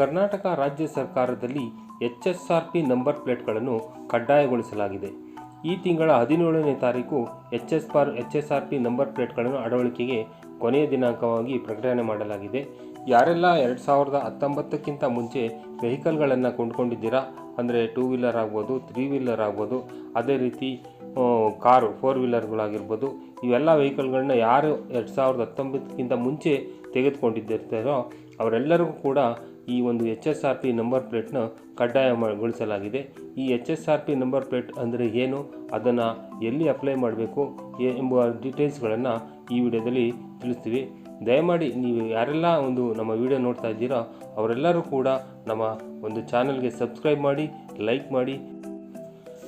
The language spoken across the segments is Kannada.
ಕರ್ನಾಟಕ ರಾಜ್ಯ ಸರ್ಕಾರದಲ್ಲಿ H S R P number ಪ್ಲೇಟ್ಗಳನ್ನು ಕಡ್ಡಾಯಗೊಳಿಸಲಾಗಿದೆ. ಈ ತಿಂಗಳ ಹದಿನೇಳನೇ ತಾರೀಕು H S R H S R P number ಪ್ಲೇಟ್ಗಳನ್ನು ಅಳವಡಿಕೆಗೆ ಕೊನೆಯ ದಿನಾಂಕವಾಗಿ ಪ್ರಕಟಣೆ ಮಾಡಲಾಗಿದೆ. ಯಾರೆಲ್ಲ ಎರಡು ಸಾವಿರದ ಹತ್ತೊಂಬತ್ತಕ್ಕಿಂತ ಮುಂಚೆ ವೆಹಿಕಲ್ಗಳನ್ನು ಕೊಂಡುಕೊಂಡಿದ್ದೀರಾ? ಅಂದರೆ ಟೂ ವೀಲರ್ ಆಗ್ಬೋದು, ತ್ರೀ ವೀಲರ್ ಆಗ್ಬೋದು, ಅದೇ ರೀತಿ ಕಾರು, ಫೋರ್ ವೀಲರ್ಗಳಾಗಿರ್ಬೋದು, ಇವೆಲ್ಲ ವೆಹಿಕಲ್ಗಳನ್ನ ಯಾರು ಎರಡು ಸಾವಿರದ ಹತ್ತೊಂಬತ್ತಕ್ಕಿಂತ ಮುಂಚೆ ತೆಗೆದುಕೊಂಡಿದ್ದಿರ್ತಾರೋ ಅವರೆಲ್ಲರಿಗೂ ಕೂಡ ಈ ಒಂದು H S R P number ಪ್ಲೇಟ್ನ ಕಡ್ಡಾಯಗೊಳಿಸಲಾಗಿದೆ. ಈ H S R P number plate ಅಂದರೆ ಏನು? ಅದನ್ನು ಎಲ್ಲಿ ಅಪ್ಲೈ ಮಾಡಬೇಕು ಎಂಬ ಡೀಟೇಲ್ಸ್ಗಳನ್ನು ಈ ವಿಡಿಯೋದಲ್ಲಿ ತಿಳಿಸ್ತೀವಿ. ದಯಮಾಡಿ ನೀವು ಯಾರೆಲ್ಲ ಒಂದು ನಮ್ಮ ವಿಡಿಯೋ ನೋಡ್ತಾ ಇದ್ದೀರೋ, ಅವರೆಲ್ಲರೂ ಕೂಡ ನಮ್ಮ ಒಂದು ಚಾನಲ್ಗೆ ಸಬ್ಸ್ಕ್ರೈಬ್ ಮಾಡಿ, ಲೈಕ್ ಮಾಡಿ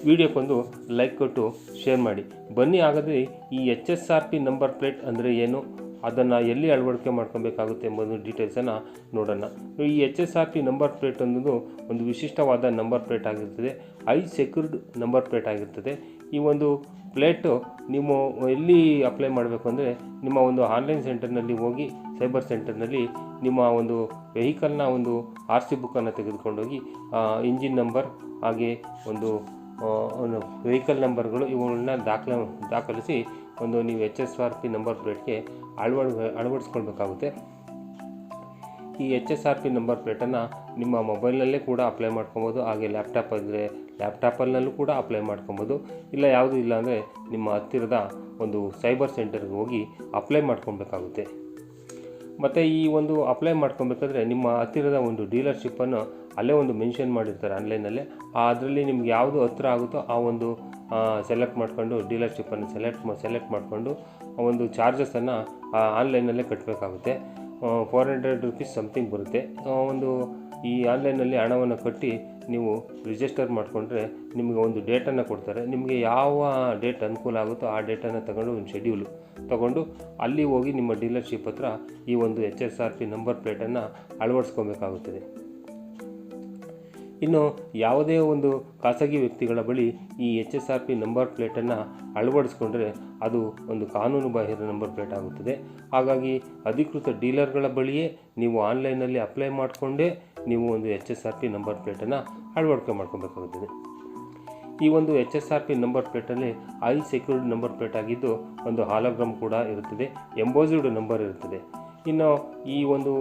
ವಿಡಿಯೋಕ್ಕೊಂದು ಲೈಕ್ ಕೊಟ್ಟು ಶೇರ್ ಮಾಡಿ. ಬನ್ನಿ ಹಾಗಾದರೆ ಈ H S R P number plate ಅಂದರೆ ಏನು? ಅದನ್ನು ಎಲ್ಲಿ ಅಳವಡಿಕೆ ಮಾಡ್ಕೊಬೇಕಾಗುತ್ತೆ ಎಂಬುದು ಡೀಟೇಲ್ಸನ್ನು ನೋಡೋಣ. ಈ H S R P number plate ಅನ್ನೋದು ಒಂದು ವಿಶಿಷ್ಟವಾದ ನಂಬರ್ ಪ್ಲೇಟ್ ಆಗಿರ್ತದೆ. ಐ ಸೆಕ್ಯೂರ್ಡ್ ನಂಬರ್ ಪ್ಲೇಟ್ ಆಗಿರ್ತದೆ. ಈ ಒಂದು ಪ್ಲೇಟು ನೀವು ಎಲ್ಲಿ ಅಪ್ಲೈ ಮಾಡಬೇಕು ಅಂದರೆ ನಿಮ್ಮ ಒಂದು ಆನ್ಲೈನ್ ಸೆಂಟರ್ನಲ್ಲಿ ಹೋಗಿ ಸೈಬರ್ ಸೆಂಟರ್ನಲ್ಲಿ ನಿಮ್ಮ ಒಂದು ವೆಹಿಕಲ್ನ ಒಂದು ಆರ್ ಸಿ ಬುಕ್ಕನ್ನು ತೆಗೆದುಕೊಂಡೋಗಿ ಇಂಜಿನ್ ನಂಬರ್ ಹಾಗೆ ಒಂದು ವೆಹಿಕಲ್ ನಂಬರ್ಗಳು ಇವುಗಳನ್ನ ದಾಖಲ, ದಾಖಲಿಸಿ ಒಂದು ನೀವು H S R P number ಪ್ಲೇಟ್ಗೆ ಅಳವಡ್, ಅಳವಡಿಸ್ಕೊಳ್ಬೇಕಾಗುತ್ತೆ. ಈ H S R P number ಪ್ಲೇಟನ್ನು ನಿಮ್ಮ ಮೊಬೈಲ್ನಲ್ಲೇ ಕೂಡ ಅಪ್ಲೈ ಮಾಡ್ಕೊಬೋದು, ಹಾಗೆ ಲ್ಯಾಪ್ಟಾಪ್ ಅಂದರೆ ಲ್ಯಾಪ್ಟಾಪಲ್ಲೂ ಕೂಡ ಅಪ್ಲೈ ಮಾಡ್ಕೊಬೋದು. ಇಲ್ಲ ಯಾವುದೂ ಇಲ್ಲ ಅಂದರೆ ನಿಮ್ಮ ಹತ್ತಿರದ ಒಂದು ಸೈಬರ್ ಸೆಂಟರ್ಗೆ ಹೋಗಿ ಅಪ್ಲೈ ಮಾಡ್ಕೊಬೇಕಾಗುತ್ತೆ ಮತ್ತು ಈ ಒಂದು ಅಪ್ಲೈ ಮಾಡ್ಕೊಬೇಕಾದ್ರೆ ನಿಮ್ಮ ಹತ್ತಿರದ ಒಂದು ಡೀಲರ್ಶಿಪ್ಪನ್ನು ಅಲ್ಲೇ ಒಂದು ಮೆನ್ಷನ್ ಮಾಡಿರ್ತಾರೆ ಆನ್ಲೈನಲ್ಲೇ ಅದರಲ್ಲಿ ನಿಮ್ಗೆ ಯಾವುದು ಹತ್ತಿರ ಆಗುತ್ತೋ ಆ ಒಂದು ಸೆಲೆಕ್ಟ್ ಮಾಡಿಕೊಂಡು ಡೀಲರ್ಶಿಪ್ಪನ್ನು ಸೆಲೆಕ್ಟ್ ಸೆಲೆಕ್ಟ್ ಮಾಡಿಕೊಂಡು ಒಂದು ಚಾರ್ಜಸನ್ನು ಆನ್ಲೈನಲ್ಲೇ ಕಟ್ಟಬೇಕಾಗುತ್ತೆ ಫೋರ್ ಹಂಡ್ರೆಡ್ ರುಪೀಸ್ ಸಮಥಿಂಗ್ ಬರುತ್ತೆ. ಒಂದು, ಈ ಆನ್ಲೈನಲ್ಲಿ ಹಣವನ್ನು ಕಟ್ಟಿ ನೀವು ರಿಜಿಸ್ಟರ್ ಮಾಡಿಕೊಂಡ್ರೆ ನಿಮಗೆ ಒಂದು ಡೇಟನ್ನು ಕೊಡ್ತಾರೆ. ನಿಮಗೆ ಯಾವ ಡೇಟ್ ಅನುಕೂಲ ಆಗುತ್ತೋ ಆ ಡೇಟನ್ನು ತಗೊಂಡು ಒಂದು ಶೆಡ್ಯೂಲು ತಗೊಂಡು ಅಲ್ಲಿ ಹೋಗಿ ನಿಮ್ಮ ಡೀಲರ್ಶಿಪ್ ಹತ್ರ ಈ ಒಂದು H S R P number ಪ್ಲೇಟನ್ನು ಅಳವಡಿಸ್ಕೊಬೇಕಾಗುತ್ತದೆ. ಇನ್ನು ಯಾವುದೇ ಒಂದು ಖಾಸಗಿ ವ್ಯಕ್ತಿಗಳ ಬಳಿ ಈ H S R P number ಪ್ಲೇಟನ್ನು ಅಳವಡಿಸ್ಕೊಂಡ್ರೆ ಅದು ಒಂದು ಕಾನೂನು ಬಾಹಿರ ನಂಬರ್ ಪ್ಲೇಟ್ ಆಗುತ್ತದೆ. ಹಾಗಾಗಿ ಅಧಿಕೃತ ಡೀಲರ್ಗಳ ಬಳಿಯೇ ನೀವು ಆನ್ಲೈನಲ್ಲಿ ಅಪ್ಲೈ ಮಾಡಿಕೊಂಡೇ ನೀವು ಒಂದು H S R P number ಪ್ಲೇಟನ್ನು ಅಳವಡಿಕೆ ಮಾಡ್ಕೊಬೇಕಾಗುತ್ತದೆ. ಈ ಒಂದು H S R P number ಪ್ಲೇಟಲ್ಲಿ I secured number plate ಆಗಿದ್ದು ಒಂದು ಹಾಲೋಗ್ರಾಮ್ ಕೂಡ ಇರುತ್ತದೆ. ಎಂಬೋಸಿಡ್ ನಂಬರ್ ಇರುತ್ತದೆ. ಇನ್ನು ಈ ಒಂದು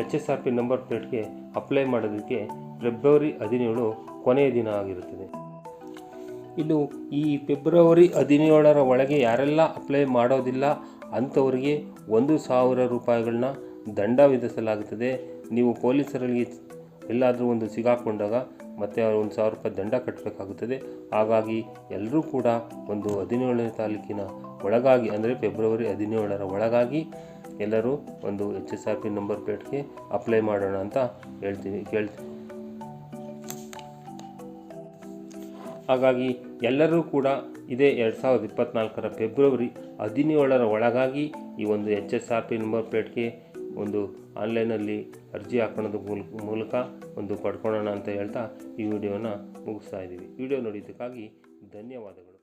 H S R P number ಪ್ಲೇಟ್ಗೆ ಅಪ್ಲೈ ಮಾಡೋದಕ್ಕೆ ಫೆಬ್ರವರಿ ಹದಿನೇಳು ಕೊನೆಯ ದಿನ ಆಗಿರುತ್ತದೆ. ಇನ್ನು ಈ ಫೆಬ್ರವರಿ ಹದಿನೇಳರ ಒಳಗೆ ಯಾರೆಲ್ಲ ಅಪ್ಲೈ ಮಾಡೋದಿಲ್ಲ, ಅಂಥವರಿಗೆ ಒಂದು ಸಾವಿರ ರೂಪಾಯಿಗಳನ್ನ ದಂಡ ವಿಧಿಸಲಾಗುತ್ತದೆ. ನೀವು ಪೊಲೀಸರಲ್ಲಿ ಎಲ್ಲಾದರೂ ಒಂದು ಸಿಗಾಕೊಂಡಾಗ ಮತ್ತೆ ಒಂದು ಸಾವಿರ ರೂಪಾಯಿ ದಂಡ ಕಟ್ಟಬೇಕಾಗುತ್ತದೆ ಹಾಗಾಗಿ ಎಲ್ಲರೂ ಕೂಡ ಒಂದು ಹದಿನೇಳನೇ ತಾರೀಕಿನ ಒಳಗಾಗಿ, ಅಂದರೆ ಫೆಬ್ರವರಿ ಹದಿನೇಳರ ಒಳಗಾಗಿ ಎಲ್ಲರೂ ಒಂದು H S R P number ಪ್ಲೇಟ್ಗೆ ಅಪ್ಲೈ ಮಾಡೋಣ ಅಂತ ಹೇಳ್ತೀವಿ ಕೇಳ್ತೀನಿ. ಹಾಗಾಗಿ ಎಲ್ಲರೂ ಕೂಡ ಇದೇ ಎರಡು ಸಾವಿರದ ಇಪ್ಪತ್ತ್ನಾಲ್ಕರ ಫೆಬ್ರವರಿ ಹದಿನೇಳರ ಒಳಗಾಗಿ ಈ ಒಂದು H S R P number ಪ್ಲೇಟ್ಗೆ ಒಂದು ಆನ್ಲೈನಲ್ಲಿ ಅರ್ಜಿ ಹಾಕೋಣದ ಮೂಲಕ ಮೂಲಕ ಒಂದು ಪಡ್ಕೊಳ್ಳೋಣ ಅಂತ ಹೇಳ್ತಾ ಈ ವಿಡಿಯೋನ ಮುಗಿಸ್ತಾ ಇದ್ದೀವಿ. ವಿಡಿಯೋ ನೋಡಿದ್ದಕ್ಕಾಗಿ ಧನ್ಯವಾದಗಳು.